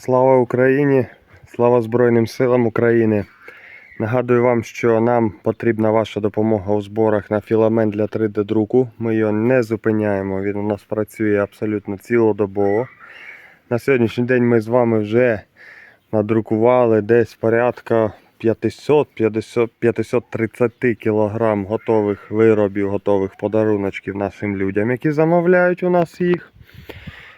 Слава Україні! Слава Збройним силам України! Нагадую вам, що нам потрібна ваша допомога у зборах на філамент для 3D-друку. Ми його не зупиняємо, він у нас працює абсолютно цілодобово. На сьогоднішній день ми з вами вже надрукували десь порядка 500 500 530 кг готових виробів, готових подаруночків нашим людям, які замовляють у нас їх.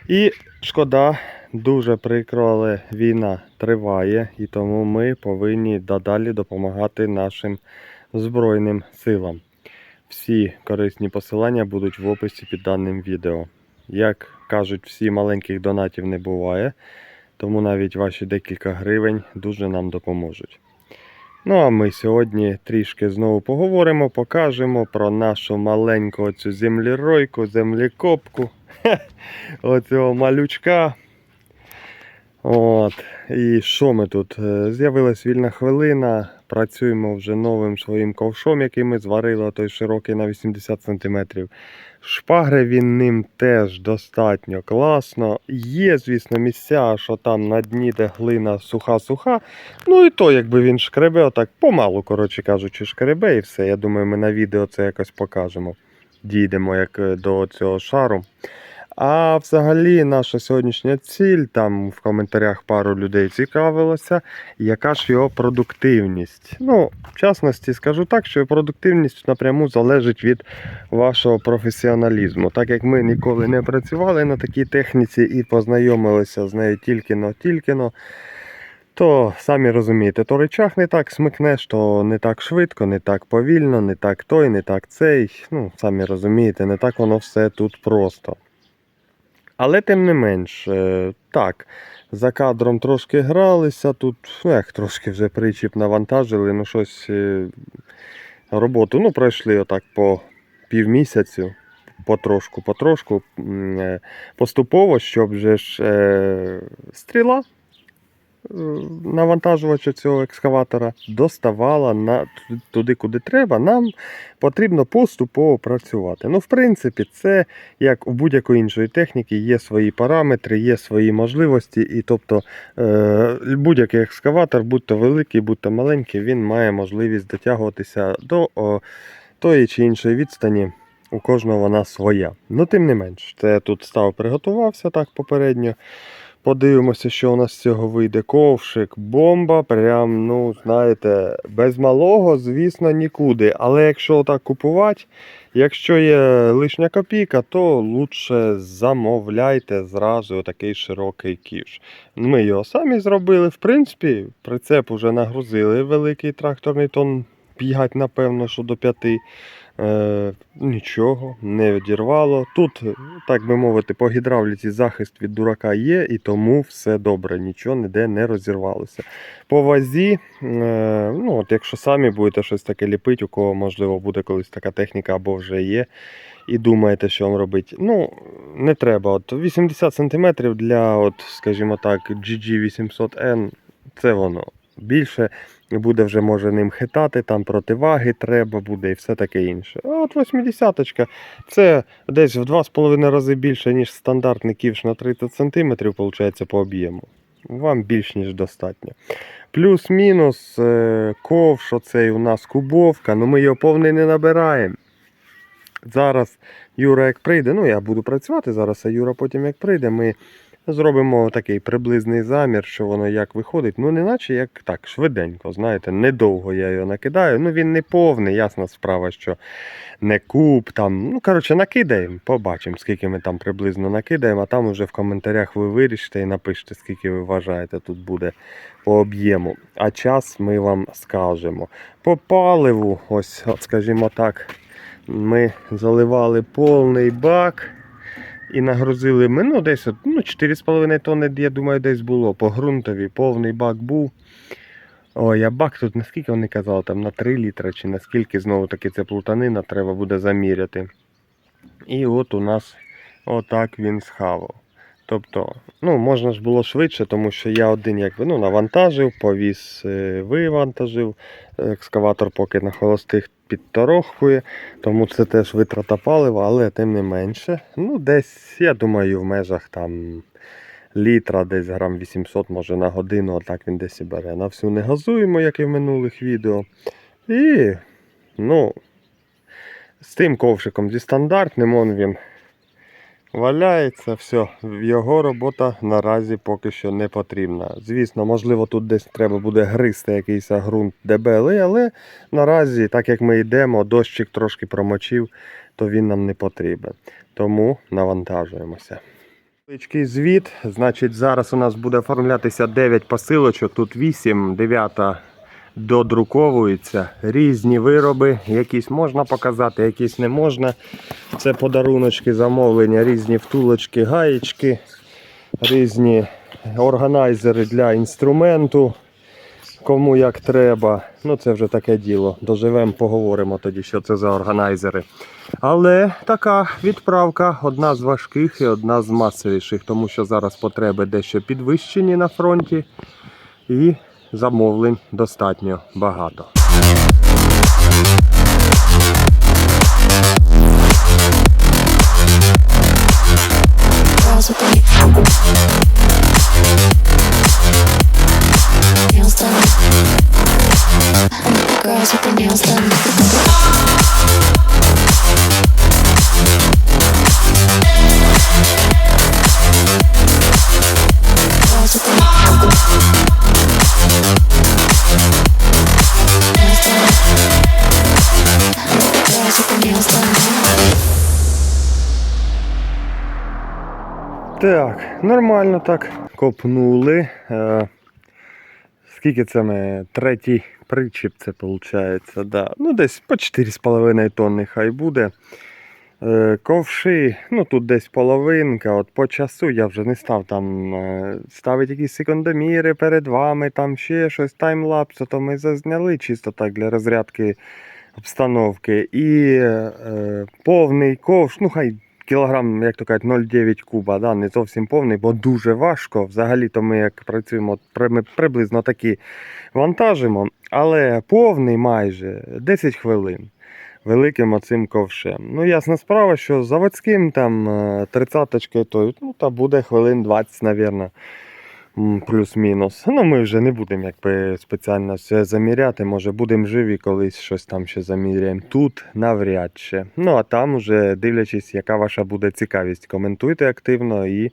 І шкода, дуже прикро, але війна триває, і тому ми повинні додалі допомагати нашим Збройним силам. Всі корисні посилання будуть в описі під даним відео. Як кажуть, всі маленьких донатів не буває, тому навіть ваші декілька гривень дуже нам допоможуть. Ну а ми сьогодні трішки знову поговоримо, покажемо про нашу маленьку цю землеройку, землекопку. Оцього малючка. От. І що ми тут? Е, З'явилась вільна хвилина. Працюємо вже новим своїм ковшом, який ми зварили, той широкий на 80 см. Шпагри він ним теж достатньо класно. Є, звісно, місця, що там на дні, де глина суха-суха. Ну і то, якби він шкребе, отак помалу, коротше кажучи, шкребе і все. Я думаю, ми на відео це якось покажемо. Дійдемо як е, до цього шару. А взагалі, наша сьогоднішня ціль, там в коментарях пару людей цікавилося, яка ж його продуктивність. Ну, в частності скажу так, що продуктивність напряму залежить від вашого професіоналізму. Так як ми ніколи не працювали на такій техніці і познайомилися з нею тільки-но, тільки-но, то самі розумієте, то речах не так смикнеш, то не так швидко, не так повільно, не так той, не так цей. Ну, самі розумієте, не так воно все тут просто. Але тим не менш, е, так, за кадром трошки гралися, тут ну, трошки вже причіп навантажили, ну щось е, роботу ну, пройшли отак по півмісяцю, потрошку, потрошку, е, поступово, щоб вже ж стріла навантажувача цього екскаватора доставала на, туди, куди треба, нам потрібно поступово працювати. Ну, в принципі, це як у будь-якої іншої техніки, є свої параметри, є свої можливості, і тобто е, будь-який екскаватор, будь то великий, будь то маленький, він має можливість дотягуватися до о, тої чи іншої відстані. У кожного вона своя. Ну, тим не менш, це я тут став приготувався так попередньо. Подивимося, що у нас з цього вийде. Ковшик, бомба. Прям, ну, знаєте, без малого, звісно, нікуди. Але якщо так купувати, якщо є лишня копійка, то лучше замовляйте зразу такий широкий кіш. Ми його самі зробили. В принципі, прицеп уже нагрузили великий тракторний тон 5, напевно, що до 5. Е, нічого, не відірвало. Тут, так би мовити, по гідравліці захист від дурака є, і тому все добре, нічого ніде не розірвалося. По вазі, е, ну, от якщо самі будете щось таке ліпити, у кого можливо буде колись така техніка або вже є, і думаєте, що вам робити. Ну, не треба. От 80 см для, от, скажімо так, GG800N це воно. Більше буде вже може ним хитати, там противаги треба буде і все таке інше. А от 80-ка це десь в 2,5 рази більше, ніж стандартний ківш на 30 см, виходить, по об'єму. Вам більш ніж достатньо. Плюс-мінус е, ковш, оцей у нас кубовка, ну ми його повний не набираємо. Зараз Юра як прийде, ну я буду працювати зараз, а Юра потім як прийде, ми Зробимо такий приблизний замір, що воно як виходить. Ну, не наче як так, швиденько, знаєте, недовго я його накидаю. Ну він не повний, ясна справа, що не куб там. Ну, коротше, накидаємо, побачимо, скільки ми там приблизно накидаємо, а там вже в коментарях ви вирішите і напишете, скільки ви вважаєте, тут буде по об'єму. А час ми вам скажемо. По паливу, ось, скажімо так, ми заливали повний бак. І нагрузили ми, ну, десь ну, 4,5 тонни, я думаю, десь було по ґрунтові, повний бак був. Ой, а бак тут, наскільки вони казали, там на 3 літра чи наскільки знову таки це плутанина, треба буде заміряти. І от у нас отак він схавав. Тобто, ну, можна ж було швидше, тому що я один якби, ну, навантажив, повіз, е, вивантажив. Екскаватор поки на холостих підторохує, тому це теж витрата палива, але тим не менше. Ну, десь, я думаю, в межах там літра, десь грам 800, може на годину, отак він десь і бере. На всю не газуємо, як і в минулих відео. І, ну, з тим ковшиком зі стандартним, он він валяється, все. Його робота наразі поки що не потрібна. Звісно, можливо, тут десь треба буде гризти якийсь ґрунт дебелий, але наразі, так як ми йдемо, дощик трошки промочив, то він нам не потрібен. Тому навантажуємося. Невеличкий звіт. Значить, зараз у нас буде оформлятися 9 посилочок, тут 8, 9 додруковуються. Різні вироби, якісь можна показати, якісь не можна. Це подаруночки, замовлення, різні втулочки, гаєчки, різні органайзери для інструменту. Кому як треба. Ну, це вже таке діло. Доживемо, поговоримо тоді, що це за органайзери. Але така відправка одна з важких і одна з масовіших, тому що зараз потреби дещо підвищені на фронті і замовлень достатньо багато. girls with the nails done. Так, нормально так. Копнули. Е, скільки це ми? Третій причіп, це виходить. Да. Ну, десь по 4,5 тонни хай буде. Е, ковши, ну тут десь половинка. От по часу я вже не став там е, ставити якісь секундоміри перед вами, там ще щось таймлапс, то ми зазняли чисто так для розрядки обстановки. І е, повний ковш, ну хай кілограм, як то кажуть, 0,9 куба, да, не зовсім повний, бо дуже важко. Взагалі-то ми як працюємо, ми приблизно такі вантажимо, але повний майже 10 хвилин. Великим оцим ковшем. Ну, ясна справа, що заводським там е, тридцяточки, то ну, та буде хвилин 20, мабуть, плюс-мінус. Ну, ми вже не будемо якби спеціально все заміряти. Може, будемо живі, колись щось там ще заміряємо. Тут навряд чи. Ну, а там уже дивлячись, яка ваша буде цікавість. Коментуйте активно і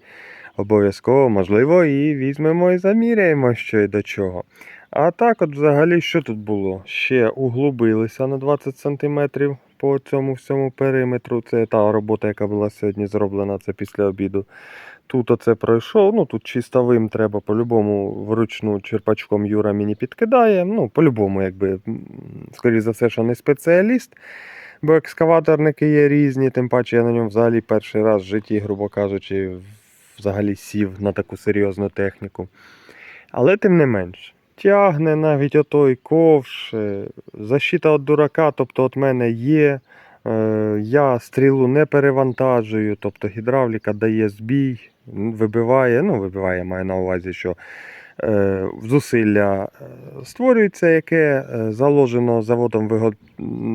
обов'язково, можливо, і візьмемо і заміряємо, що і до чого. А так, от взагалі, що тут було? Ще углубилися на 20 см по цьому всьому периметру. Це та робота, яка була сьогодні зроблена, це після обіду. Тут оце пройшов, ну тут чистовим треба по-любому вручну черпачком Юра мені підкидає. Ну, по-любому, якби, скоріше за все, що не спеціаліст, бо екскаваторники є різні, тим паче я на ньому взагалі перший раз в житті, грубо кажучи, взагалі сів на таку серйозну техніку. Але тим не менш, тягне навіть отой ковш, е, защита від дурака, тобто от мене є. Е, Я стрілу не перевантажую, тобто гідравліка дає збій, вибиває, ну вибиває, маю на увазі, що е, зусилля е, створюється, яке заложено заводом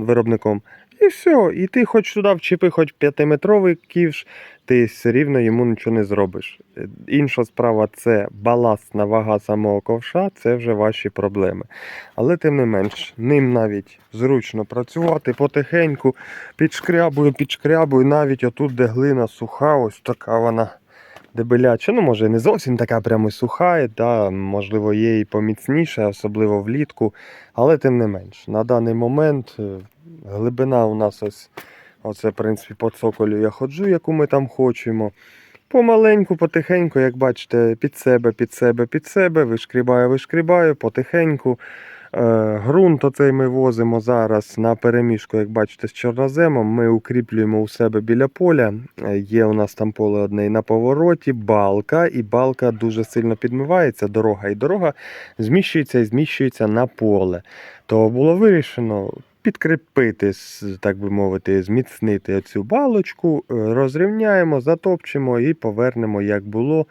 виробником. І все. І ти хоч туди вчепи, хоч п'ятиметровий ківш, ти все рівно йому нічого не зробиш. Е, Інша справа це баластна вага самого ковша, це вже ваші проблеми. Але тим не менш, ним навіть зручно працювати потихеньку, підшкрябую, підшкрябую, навіть отут, де глина суха, ось така вона дебеляча. Ну, може, не зовсім така прямо суха, да, можливо, є і поміцніша, особливо влітку. Але тим не менш, на даний момент е, глибина у нас ось, оце, в принципі, по цоколю я ходжу, яку ми там хочемо. Помаленьку, потихеньку, як бачите, під себе, під себе, під себе, вишкрібаю, вишкрібаю, потихеньку. Е, Грунт оцей ми возимо зараз на переміжку, як бачите, з чорноземом. Ми укріплюємо у себе біля поля. Е, Є у нас там поле одне і на повороті, балка, і балка дуже сильно підмивається, дорога, і дорога зміщується і зміщується на поле. То було вирішено підкріпити, так би мовити, зміцнити цю балочку, е, розрівняємо, затопчемо і повернемо, як було.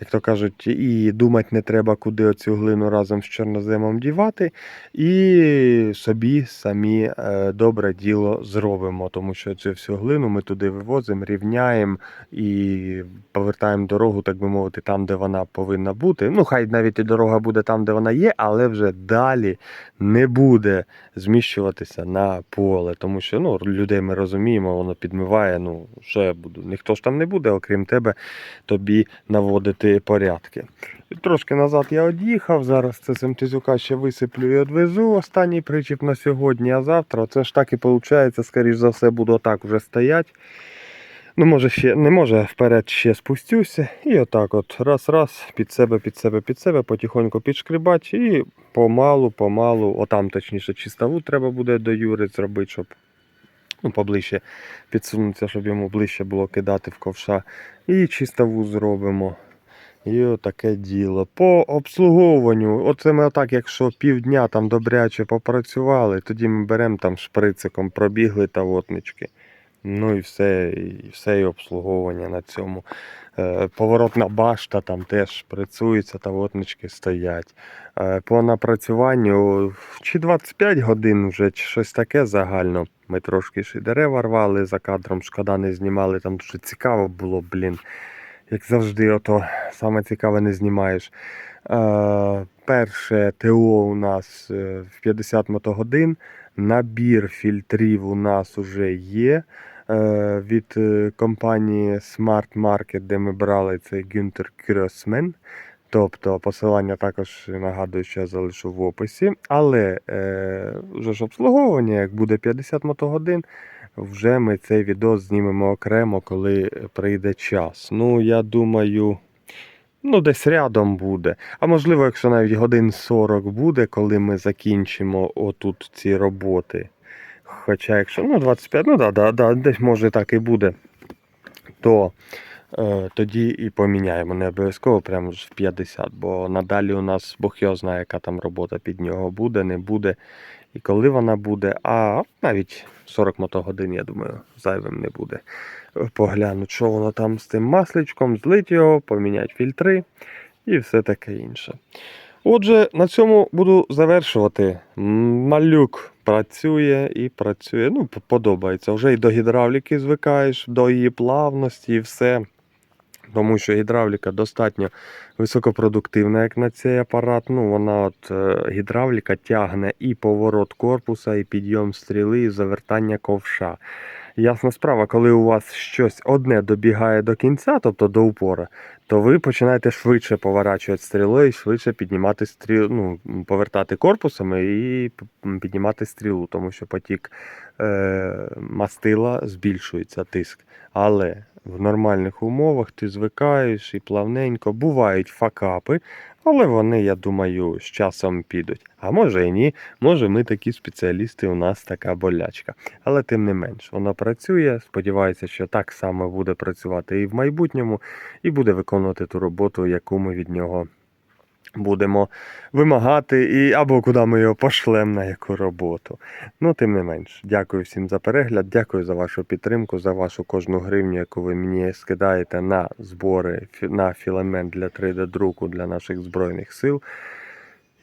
Як то кажуть, і думати не треба, куди оцю глину разом з чорноземом дівати. І собі самі е, добре діло зробимо, тому що цю всю глину ми туди вивозимо, рівняємо і повертаємо дорогу, так би мовити, там, де вона повинна бути. Ну, хай навіть і дорога буде там, де вона є, але вже далі не буде зміщуватися на поле, тому що ну, людей ми розуміємо, воно підмиває. Ну, що я буду? Ніхто ж там не буде, окрім тебе, тобі наводити порядки. Трошки назад я од'їхав, зараз це Семтизюка ще висиплю і одвезу останній причіп на сьогодні, а завтра це ж так і виходить, скоріш за все, буду отак вже стоять. Ну, може, ще не може, вперед ще спустюся. І отак от раз-раз під себе, під себе, під себе, потихоньку підшкрібати і помалу, помалу, отам точніше чистову треба буде до Юри зробити, щоб ну, поближче підсунутися, щоб йому ближче було кидати в ковша. І чистову зробимо. І отаке діло. По обслуговуванню, оце ми отак, якщо півдня там добряче попрацювали, тоді ми беремо там шприциком, пробігли та вотнички. Ну і все, і все і обслуговування на цьому. Е, Поворотна башта там теж шприцується та вотнички стоять. Е, По напрацюванню чи 25 годин вже, чи щось таке загально. Ми трошки ще дерева рвали за кадром, шкода не знімали, там дуже цікаво було, блін. Як завжди, ото саме цікаве не знімаєш. Е, перше ТО у нас е, в 50 мотогодин. Набір фільтрів у нас уже є. Е, від е, компанії Smart Market, де ми брали цей Günther Krosman. Тобто посилання також нагадую, що я залишу в описі. Але е, вже ж обслуговування, як буде 50 мотогодин, вже ми цей відео знімемо окремо, коли прийде час. Ну, я думаю, ну, десь рядом буде. А можливо, якщо навіть годин 40 буде, коли ми закінчимо отут ці роботи. Хоча, якщо ну, 25, ну да, да, да, десь може так і буде, то е, тоді і поміняємо. Не обов'язково прямо в 50, бо надалі у нас Бог його знає, яка там робота під нього буде, не буде. І коли вона буде, а навіть 40 мотогодин, я думаю, зайвим не буде. Поглянуть, що воно там з тим масличком, злить його, поміняти фільтри і все таке інше. Отже, на цьому буду завершувати. Малюк працює і працює. Ну, подобається. Вже і до гідравліки звикаєш, до її плавності і все. Тому що гідравліка достатньо високопродуктивна, як на цей апарат. Ну, вона от е, гідравліка тягне і поворот корпуса, і підйом стріли, і завертання ковша. Ясна справа, коли у вас щось одне добігає до кінця, тобто до упора, то ви починаєте швидше поворачувати стрілою і швидше піднімати стріл, ну, повертати корпусами і піднімати стрілу, тому що потік е, мастила збільшується тиск. Але в нормальних умовах ти звикаєш і плавненько. Бувають факапи, але вони, я думаю, з часом підуть. А може і ні, може ми такі спеціалісти, у нас така болячка. Але тим не менш, вона працює. Сподіваюся, що так само буде працювати і в майбутньому, і буде виконувати ту роботу, яку ми від нього будемо вимагати, і або куди ми його пошлемо на яку роботу. Ну, тим не менш, дякую всім за перегляд, дякую за вашу підтримку, за вашу кожну гривню, яку ви мені скидаєте на збори на філамент для 3D-друку для наших Збройних сил.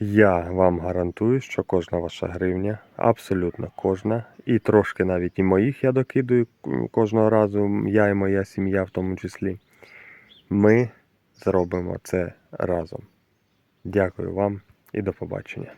Я вам гарантую, що кожна ваша гривня, абсолютно кожна, і трошки навіть і моїх я докидую кожного разу, я і моя сім'я в тому числі. Ми зробимо це разом. Дякую вам і до побачення.